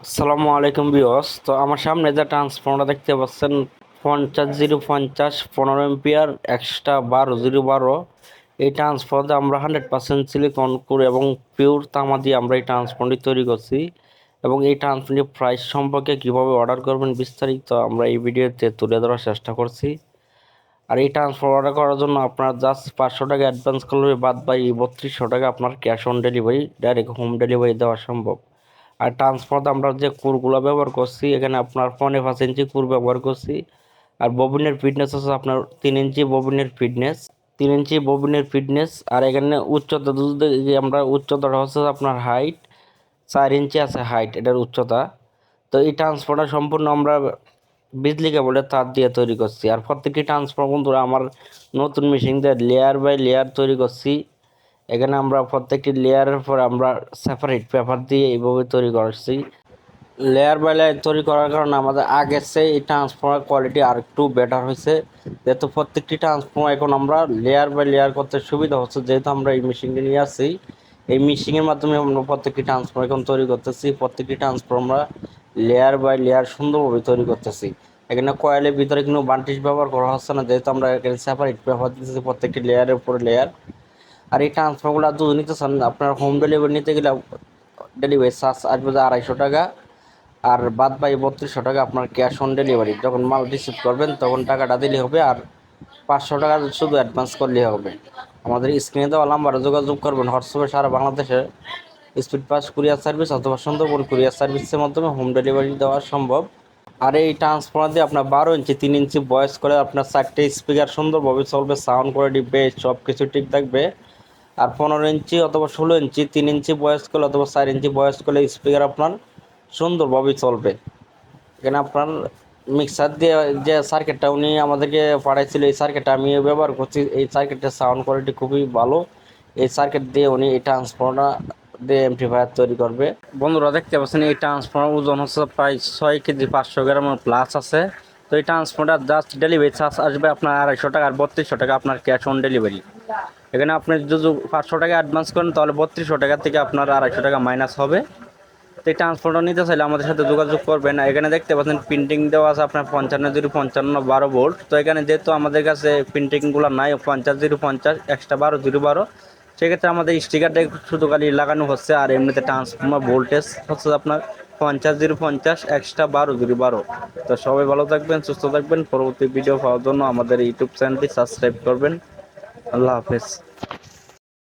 আসসালামু আলাইকুম বিয়স তো আমার সামনে যে ট্রান্সফর্মারটা দেখতে পাচ্ছেন, পঞ্চাশ জিরো পঞ্চাশ পনেরো এম্পিয়ার এক্সট্রা বারো জিরো বারো। এই ট্রান্সফর্মারটা আমরা হান্ড্রেড পার্সেন্ট সিলিকন করে এবং পিওর তামা দিয়ে আমরা এই ট্রান্সফর্মারটি তৈরি করছি। এবং এই ট্রান্সফর্মারটির প্রাইস সম্পর্কে কীভাবে অর্ডার করবেন বিস্তারিত আমরা এই ভিডিওতে তুলে ধরার চেষ্টা করছি। আর এই ট্রান্সফার অর্ডার করার জন্য আপনার জাস্ট পাঁচশো টাকা অ্যাডভান্স করলে বাদ বাই বত্রিশশো টাকা আপনার cash on delivery direct home delivery দেওয়া সম্ভব। আর ট্রান্সফার আমরা যে কুরগুলো ব্যবহার করছি, এখানে আপনার পনেরো পাঁচ ইঞ্চি কুর ব্যবহার করছি। আর ববিনের ফিটনেস আছে আপনার তিন ইঞ্চি ববিনের ফিটনেস তিন ইঞ্চি ববিনের ফিটনেস আর এখানে উচ্চতা আমরা উচ্চতাটা হচ্ছে আপনার হাইট চার ইঞ্চি আছে হাইট এটার উচ্চতা। তো এই ট্রান্সফারটা সম্পূর্ণ আমরা বিজলি কেবলের তার দিয়ে তৈরি করছি। আর প্রত্যেকটি ট্রান্সফার বন্ধুরা, আমার নতুন মেশিন দিয়ে লেয়ার বাই লেয়ার তৈরি করছি। এখানে আমরা প্রত্যেকটি লেয়ারের পর আমরা সেপারেট পেপার দিয়ে এইভাবে তৈরি করছি। লেয়ার বাই লেয়ার তৈরি করার কারণে আমাদের আগের চেয়ে এই ট্রান্সফর্মার কোয়ালিটি আর একটু বেটার হয়েছে। যেহেতু প্রত্যেকটি ট্রান্সফর্মার এখন আমরা লেয়ার বাই লেয়ার করতে সুবিধা হচ্ছে, যেহেতু আমরা এই মেশিনটি নিয়ে আসছি এই মেশিনের মাধ্যমে আমরা প্রত্যেকটি ট্রান্সফর্মার এখন তৈরি করতেছি, প্রত্যেকটি ট্রান্সফর্মার লেয়ার বাই লেয়ার সুন্দরভাবে তৈরি করতেছি। এখানে কয়েলের ভিতরে কোনো বান্টিস ব্যবহার করা হচ্ছে না, যেহেতু আমরা এখানে সেপারেট ব্যবহার দিতেছি প্রত্যেকটি লেয়ারের উপরে লেয়ার আর এই ট্রান্সফারগুলো যদি নিতে চান আপনার হোম ডেলিভারি নিতে গেলে ডেলিভারি চার্জ আসবে যে আড়াইশো টাকা আর বাদ বাই বত্রিশশো টাকা আপনার ক্যাশ অন ডেলিভারি যখন মাল রিসিভ করবেন তখন টাকাটা দিলে হবে আর পাঁচশো টাকা শুধু অ্যাডভান্স করলে হবে। আমাদের স্ক্রিনে দেওয়া নাম্বারে যোগাযোগ করবেন। হোয়াটসঅ্যাপে সারা বাংলাদেশে স্পিড পাস কুরিয়ার সার্ভিস অথবা সুন্দরবন কুরিয়ার সার্ভিসের মাধ্যমে হোম ডেলিভারি দেওয়া সম্ভব। আর এই ট্রান্সফর্মার দিয়ে আপনার বারো ইঞ্চি, তিন ইঞ্চি বয়স করে আপনার চারটে স্পিকার সুন্দরভাবে চলবে সাউন্ড কোয়ালিটি বেস সব কিছু ঠিক থাকবে। আর পনেরো ইঞ্চি অথবা ষোলো ইঞ্চি, তিন ইঞ্চি বয়স করলে অথবা চার ইঞ্চি বয়স করলে স্পিকার আপনার সুন্দরভাবে চলবে। এখানে আপনার মিক্সার দিয়ে যে সার্কিটটা উনি আমাদেরকে পাঠাইছিল, এই সার্কিটটা আমি ব্যবহার করছি। এই সার্কিটের সাউন্ড কোয়ালিটি খুবই ভালো। এই সার্কিট দিয়ে উনি এই ট্রান্সফর্মার দিয়ে এমপ্লিফায়ার তৈরি করবে। বন্ধুরা দেখতে পাচ্ছেন, এই ট্রান্সফর্মার ওজন হচ্ছে প্রায় ছয় কেজি পাঁচশো গ্রামের প্লাস আছে। তো এই ট্রান্সফর্মার জাস্ট ডেলিভারি চার্জ আসবে আপনার আড়াইশো টাকা আর বত্রিশশো টাকা আপনার ক্যাশ অন ডেলিভারি এখানে আপনি যদি পাঁচশো টাকা অ্যাডভান্স করেন, তাহলে বত্রিশশো টাকা থেকে আপনার আড়াইশো টাকা মাইনাস হবে। তো এই ট্রান্সপোর্টটা নিতে চাইলে আমাদের সাথে যোগাযোগ করবেন। এখানে দেখতে পাচ্ছেন প্রিন্টিং দেওয়া আছে আপনার পঞ্চান্ন জিরো পঞ্চান্ন বারো ভোল্ট তো এখানে যেহেতু আমাদের কাছে প্রিন্টিংগুলো নাই, পঞ্চাশ জিরো পঞ্চাশ এক্সট্রা বারো, জিরো বারো। সেক্ষেত্রে আমাদের স্টিকারটা শুধু খালি লাগানো হচ্ছে, আর এমনিতে ট্রান্সফর্মার ভোল্টেজ হচ্ছে আপনার পঞ্চাশ জিরো পঞ্চাশ এক্সট্রা বারো, জিরো বারো। তো সবাই ভালো থাকবেন, সুস্থ থাকবেন। পরবর্তী ভিডিও পাওয়ার জন্য আমাদের ইউটিউব চ্যানেলটি সাবস্ক্রাইব করবেন। আল্লাহ হাফেজ।